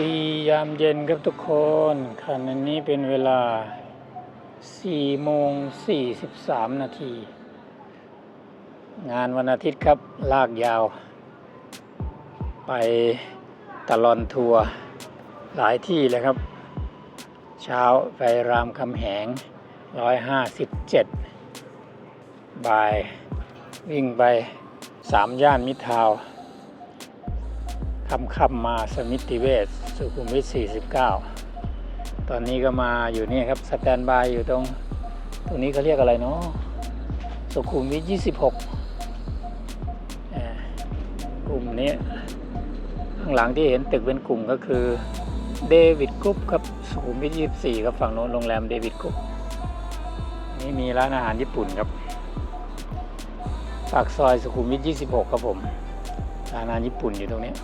ดียามเย็นครับทุกคนขณะนี้เป็นเวลา4โมง43 นาที งานวันอาทิตย์ครับ ลากยาว ไปตลอนทัวร์หลายที่เลยครับ เช้าไปรามคำแหง 157 บ่ายวิ่งไปสามย่านมิทาวน์ คำคำมาสมิติเวชสุขุมวิท 49 ตอนนี้ก็มาอยู่นี่ครับสแตนบายอยู่ตรง ตรงนี้เขาเรียกอะไรเนาะสุขุมวิท 26 กลุ่มนี้ข้างหลังที่เห็นตึกเป็นกลุ่มก็คือเดวิดกรุ๊ปครับสุขุมวิท 24 ครับฝั่งโน้นโรงแรมเดวิดกรุ๊ปนี่มีร้านอาหารญี่ปุ่นครับปากซอยสุขุมวิท 26 ครับผมร้านอาหารญี่ปุ่นอยู่ตรงนี้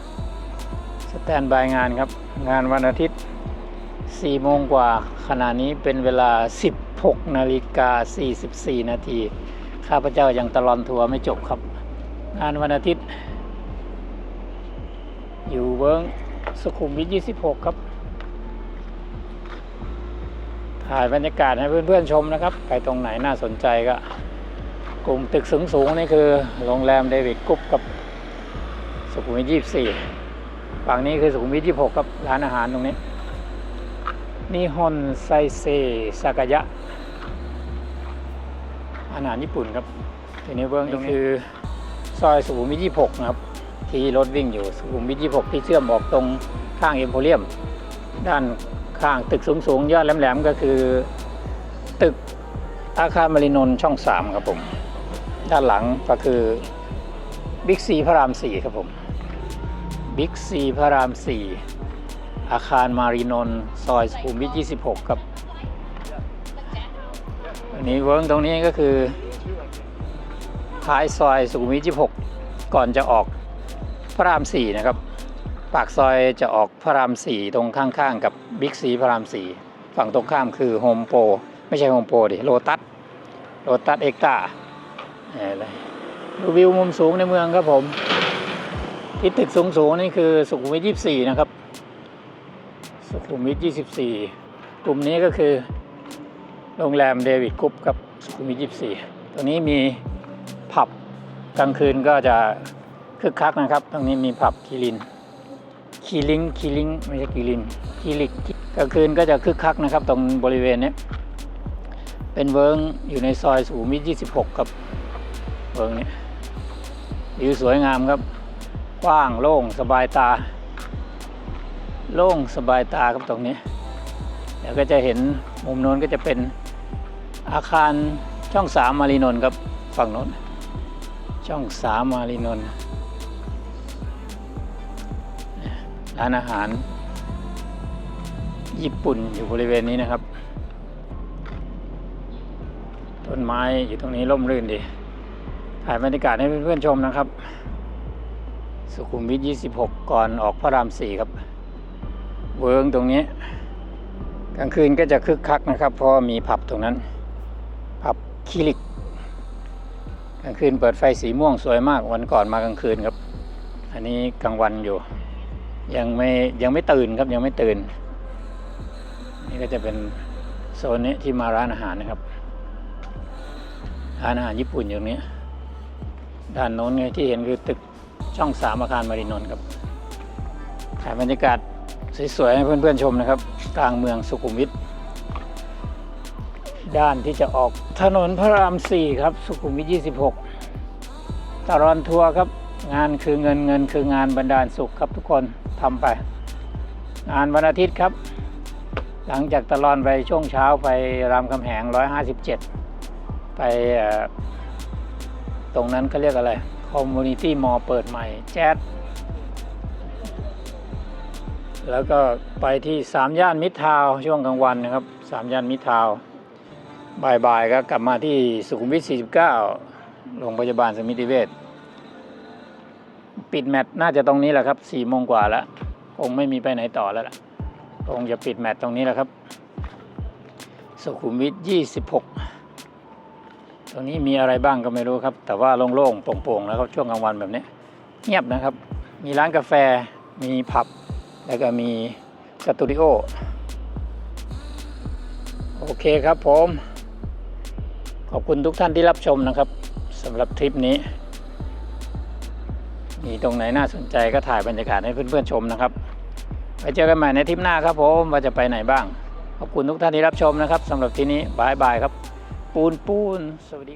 สแตนบายงานครับ งานวันอาทิตย์4โมงกว่าขณะนี้เป็นเวลา 16นาฬิกา44 นาที ข้าพเจ้ายังตลอนทัวร์ไม่จบครับ งานวันอาทิตย์ อยู่เวิ้งสุขุมวิท 26 ครับ ถ่ายบรรยากาศให้เพื่อนๆชมนะครับ ไปตรงไหนน่าสนใจก็ กลุ่มตึกสูงๆนี่คือโรงแรมเดวิดกรุ๊ปกับสุขุมวิท 24 ฝั่งนี้คือสุขุมวิท26ครับร้านอาหารตรงนี้นิฮอนไซเซซากายะ อาหารญี่ปุ่นครับทีนี้เบื้องตรงนี้คือซอยสุขุมวิท26นะครับ ที่รถวิ่งอยู่สุขุมวิท26ที่เชื่อมออกตรงข้างเอ็มโพเรียม ด้านข้างตึกสูงๆยอดแหลมๆก็คือตึกอาคารมารินน์ช่อง 3 ครับผม ด้านหลังก็คือบิ๊กซีพระราม 4 ครับผม บิ๊กซีพระราม 4 อาคารมารีนนซอยสุขุมวิท 26 ครับ อันนี้เวิร์กตรงนี้ก็คือ ท้ายซอยสุขุมวิท 26 ก่อนจะออกพระราม 4 นะครับ ปากซอยจะออกพระราม 4 ตรงข้างๆ กับบิ๊กซีพระราม 4 ฝั่งตรงข้ามคือโฮมโปรไม่ใช่โฮมโปรดิโลตัสโลตัสเอ็กตาอะไรดูวิวมุมสูงในเมืองครับผม ที่ตึกสูงสูงนี่คือสุขุมวิท 24 นะครับ สุขุมวิท 24 กลุ่มนี้ก็คือโรงแรมเดวิดกรุ๊ปกับสุขุมวิท 24 ตรงนี้มีผับกลางคืนก็จะคึกคักนะครับ ตรงนี้มีผับคีริน คีลิงคีลิงไม่ใช่คีรินคีลิกกลางคืนก็จะคึกคักนะครับ ตรงบริเวณนี้ เป็นเวิร์งอยู่ในซอยสุขุมวิท 26ครับเวิร์งนี้วิวสวยงามครับ กว้างโล่งสบายตา โล่งสบายตาครับตรงนี้ เดี๋ยวก็จะเห็นมุมโน้นก็จะเป็นอาคารช่องสามมารีนนท์ครับฝั่งโน้น ช่องสามมารีนนท์ร้านอาหาร ญี่ปุ่นอยู่บริเวณนี้นะครับ ต้นไม้อยู่ตรงนี้ร่มรื่นดีถ่ายบรรยากาศให้เพื่อนๆชมนะครับ สุขุมวิท 26 ก่อนออกพระราม4ครับ เวิงตรงนี้ กลางคืนก็จะคึกคักนะครับ เพราะมีผับตรงนั้น ผับคิลิก กลางคืนเปิดไฟสีม่วงสวยมากวันก่อนมากลางคืนครับ อันนี้กลางวันอยู่ ยังไม่ยังไม่ตื่นครับยังไม่ตื่น นี่ก็จะเป็นโซนนี้ที่มาร้านอาหารนะครับ ร้านอาหารญี่ปุ่นอยู่ตรงนี้ด้านโน้นไงที่เห็นคือตึก ช่องสามอาคารมารินนท์ครับถ่ายบรรยากาศสวยๆให้เพื่อนๆชมนะครับ กลางเมืองสุขุมวิทด้านที่จะออกถนนพระราม4ครับ สุขุมวิท 26 ตลอนทัวร์ครับ งานคือเงินเงินคืองานบรรดาลสุขครับทุกคนทำไป งานวันอาทิตย์ครับ หลังจากตลอนไปช่วงเช้าไปรามคำแหง 157 ไปเอ่อตรงนั้นเขาเรียกอะไร คอมมูนิตี้มอเปิดใหม่ แจ๊ดแล้วก็ไปที่สามย่านมิตรทาวช่วงกลางวันนะครับสามย่านมิตรทาวน์บ่ายๆก็กลับมาที่สุขุมวิท 49 โรงพยาบาลสมิติเวชปิดแมตช์น่าจะตรงนี้แหละครับสี่โมงกว่าแล้วคงไม่มีไปไหนต่อแล้วล่ะคงจะปิดแมตช์ตรงนี้แหละครับ สุขุมวิท 26 ตรงนี้มีอะไรบ้างก็ไม่รู้ครับ แต่ว่าโล่งๆโปร่งๆแล้วครับช่วงกลางวันแบบนี้ เงียบนะครับ มีร้านกาแฟมีผับ แล้วก็มีสตูดิโอโอเคครับผม ขอบคุณทุกท่านที่รับชมนะครับสำหรับทริปนี้ มีตรงไหนน่าสนใจก็ถ่ายบรรยากาศให้เพื่อนๆชมนะครับไปเจอกันใหม่ในทริปหน้าครับผมว่าจะไปไหนบ้าง ขอบคุณทุกท่านที่รับชมนะครับสำหรับที่นี้บายบายครับ ปูนปูนสวัสดี